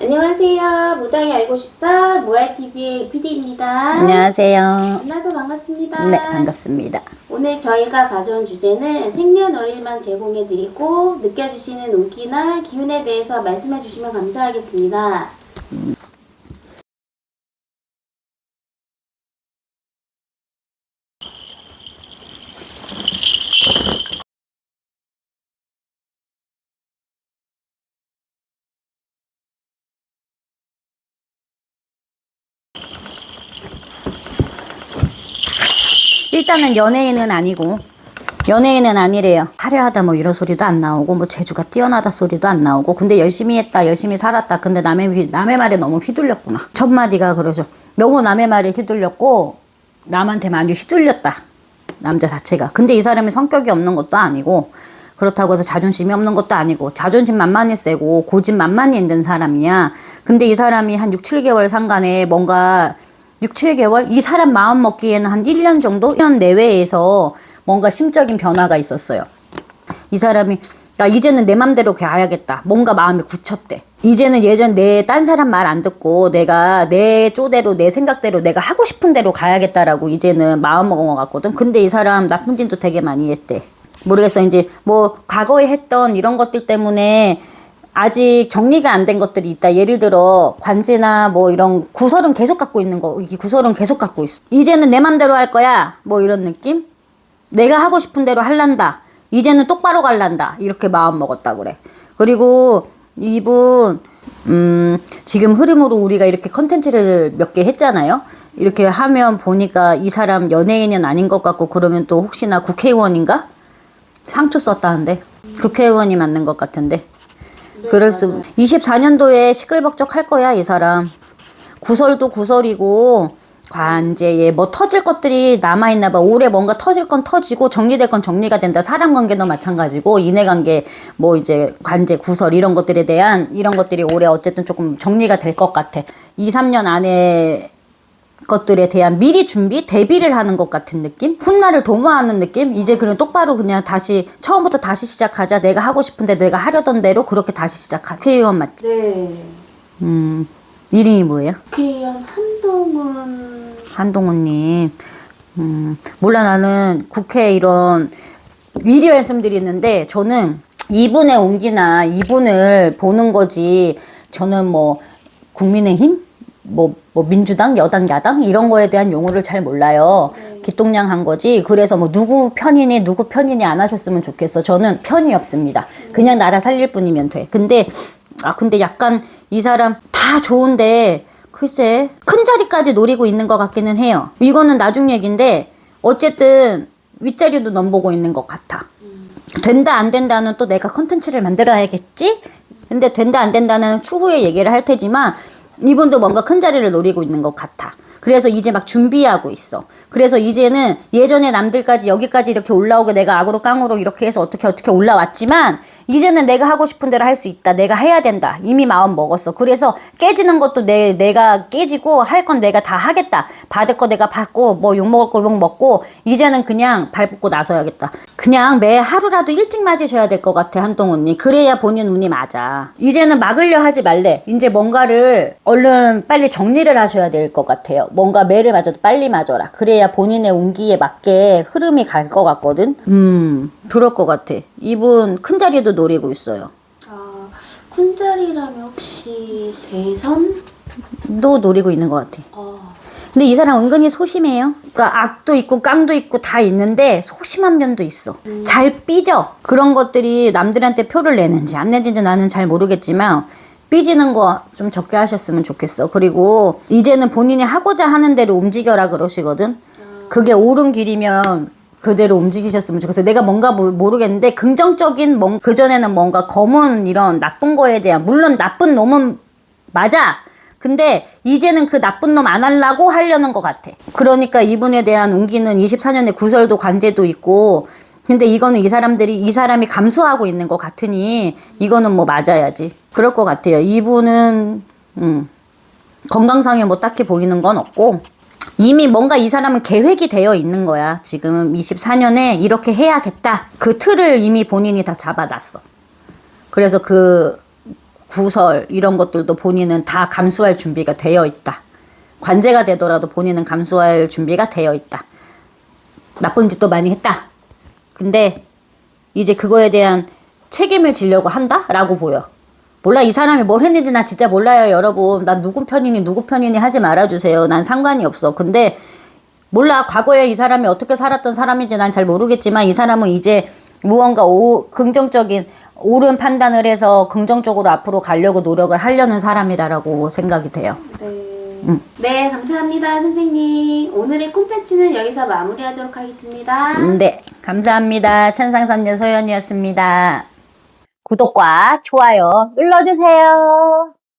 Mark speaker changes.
Speaker 1: 안녕하세요. 무당이 알고 싶다. 모알TV의 PD입니다.
Speaker 2: 안녕하세요.
Speaker 1: 만나서 반갑습니다.
Speaker 2: 네, 반갑습니다.
Speaker 1: 오늘 저희가 가져온 주제는 생년월일만 제공해드리고 느껴지시는 운기나 기운에 대해서 말씀해 주시면 감사하겠습니다.
Speaker 2: 일단은 연예인은 아니고 연예인은 아니래요. 화려하다 뭐 이런 소리도 안 나오고 뭐 재주가 뛰어나다 소리도 안 나오고 근데 열심히 했다 열심히 살았다 근데 남의 휘- 남의 말에 너무 휘둘렸구나. 첫 마디가 그러죠. 너무 남의 말에 휘둘렸고 남한테 많이 휘둘렸다. 남자 자체가. 근데 이 사람이 성격이 없는 것도 아니고 그렇다고 해서 자존심이 없는 것도 아니고 자존심 만만히 세고 고집 만만히 있는 사람이야. 근데 이 사람이 한 6, 7개월 상간에 뭔가 6, 7개월? 이 사람 마음 먹기에는 한 1년 정도? 1년 내외에서 뭔가 심적인 변화가 있었어요. 이 사람이 야 이제는 내 맘대로 가야겠다. 뭔가 마음이 굳혔대. 이제는 예전 내 딴 사람 말 안 듣고 내가 내 쪼대로 내 생각대로 내가 하고 싶은 대로 가야겠다라고 이제는 마음 먹은 것 같거든. 근데 이 사람 나쁜 짓도 되게 많이 했대. 모르겠어. 이제 뭐 과거에 했던 이런 것들 때문에 아직 정리가 안 된 것들이 있다. 예를 들어 관제나 뭐 이런 구설은 계속 갖고 있는 거. 이 구설은 계속 갖고 있어. 이제는 내 맘대로 할 거야. 뭐 이런 느낌? 내가 하고 싶은 대로 할란다. 이제는 똑바로 갈란다. 이렇게 마음 먹었다 그래. 그리고 이분 음, 지금 흐름으로 우리가 이렇게 컨텐츠를 몇 개 했잖아요. 이렇게 하면 보니까 이 사람 연예인은 아닌 것 같고 그러면 또 혹시나 국회의원인가? 상처 썼다는데. 국회의원이 맞는 것 같은데. 그럴 수. 24년도에 시끌벅적 할 거야, 이 사람. 구설도 구설이고, 관제에 뭐 터질 것들이 남아있나 봐. 올해 뭔가 터질 건 터지고, 정리될 건 정리가 된다. 사람 관계도 마찬가지고, 인해 관계, 뭐 이제 관제, 구설, 이런 것들에 대한, 이런 것들이 올해 어쨌든 조금 정리가 될 것 같아. 2, 3년 안에 것들에 대한 미리 준비, 대비를 하는 것 같은 느낌? 훗날을 도모하는 느낌? 이제 그냥 똑바로 그냥 다시, 처음부터 다시 시작하자. 내가 하고 싶은데 내가 하려던 대로 그렇게 다시 시작하자. 국회의원 맞지?
Speaker 1: 네.
Speaker 2: 음, 이름이 뭐예요?
Speaker 1: 국회의원 한동훈
Speaker 2: 한동훈님. 음, 몰라, 나는 국회 이런, 미리 말씀드리는데, 저는 이분의 온기나 이분을 보는 거지, 저는 뭐, 국민의힘? 뭐, 뭐, 민주당, 여당, 야당? 이런 거에 대한 용어를 잘 몰라요. 기똥냥한 거지. 그래서 뭐, 누구 편이니, 누구 편이니 안 하셨으면 좋겠어. 저는 편이 없습니다. 그냥 나라 살릴 뿐이면 돼. 근데, 아, 근데 약간 이 사람 다 좋은데, 글쎄, 큰 자리까지 노리고 있는 것 같기는 해요. 이거는 나중 얘기인데, 어쨌든, 윗자리도 넘보고 있는 것 같아. 된다, 안 된다는 또 내가 컨텐츠를 만들어야겠지? 근데 된다, 안 된다는 추후에 얘기를 할 테지만, 이분도 뭔가 큰 자리를 노리고 있는 것 같아. 그래서 이제 막 준비하고 있어. 그래서 이제는 예전에 남들까지 여기까지 이렇게 올라오고 내가 악으로 깡으로 이렇게 해서 어떻게 어떻게 올라왔지만 이제는 내가 하고 싶은 대로 할 수 있다. 내가 해야 된다. 이미 마음 먹었어. 그래서 깨지는 것도 내, 내가 깨지고 할 건 내가 다 하겠다. 받을 거 내가 받고 뭐 욕 먹을 거 욕 먹고 이제는 그냥 발 뻗고 나서야겠다. 그냥 매 하루라도 일찍 맞으셔야 될 것 같아. 한동훈님. 그래야 본인 운이 맞아. 이제는 막으려 하지 말래. 이제 뭔가를 얼른 빨리 정리를 하셔야 될 것 같아요. 뭔가 매를 맞아도 빨리 맞아라. 그래야 본인의 운기에 맞게 흐름이 갈 것 같거든. 음, 그럴 것 같아. 이분 큰 자리도 노리고 있어요.
Speaker 1: 아, 쿤자리라면 혹시 대선?
Speaker 2: 도 노리고 있는 것 같아.
Speaker 1: 어,
Speaker 2: 근데 이 사람 은근히 소심해요. 그러니까 악도 있고 깡도 있고 다 있는데 소심한 면도 있어. 잘 삐져. 그런 것들이 남들한테 표를 내는지 안 내는지 나는 잘 모르겠지만 삐지는 거 좀 적게 하셨으면 좋겠어. 그리고 이제는 본인이 하고자 하는 대로 움직여라 그러시거든. 그게 옳은 길이면 그대로 움직이셨으면 좋겠어. 내가 뭔가 모- 모르겠는데 긍정적인 뭔 그전에는 뭔가 검은 이런 나쁜 거에 대한 물론 나쁜 놈은 맞아. 근데 이제는 그 나쁜 놈 안 하려고 하려는 것 같아. 그러니까 이분에 대한 운기는 24년에 구설도 관제도 있고 근데 이거는 이 사람들이 이 사람이 감수하고 있는 것 같으니 이거는 뭐 맞아야지. 그럴 것 같아요. 이분은 음, 건강상에 뭐 딱히 보이는 건 없고 이미 뭔가 이 사람은 계획이 되어 있는 거야. 지금 24년에 이렇게 해야겠다. 그 틀을 이미 본인이 다 잡아놨어. 그래서 그 구설 이런 것들도 본인은 다 감수할 준비가 되어 있다. 관제가 되더라도 본인은 감수할 준비가 되어 있다. 나쁜 짓도 많이 했다. 근데 이제 그거에 대한 책임을 지려고 한다 라고 보여. 몰라 이 사람이 뭘 했는지 나 진짜 몰라요 여러분. 난 누구 편이니 누구 편이니 하지 말아주세요. 난 상관이 없어. 근데 몰라 과거에 이 사람이 어떻게 살았던 사람인지 난 잘 모르겠지만 이 사람은 이제 무언가 오, 긍정적인 옳은 판단을 해서 긍정적으로 앞으로 가려고 노력을 하려는 사람이다라고 생각이 돼요.
Speaker 1: 네. 네, 감사합니다, 선생님. 오늘의 콘텐츠는 여기서 마무리하도록 하겠습니다.
Speaker 2: 네, 감사합니다. 천상선녀 소연이었습니다. 구독과 좋아요 눌러주세요.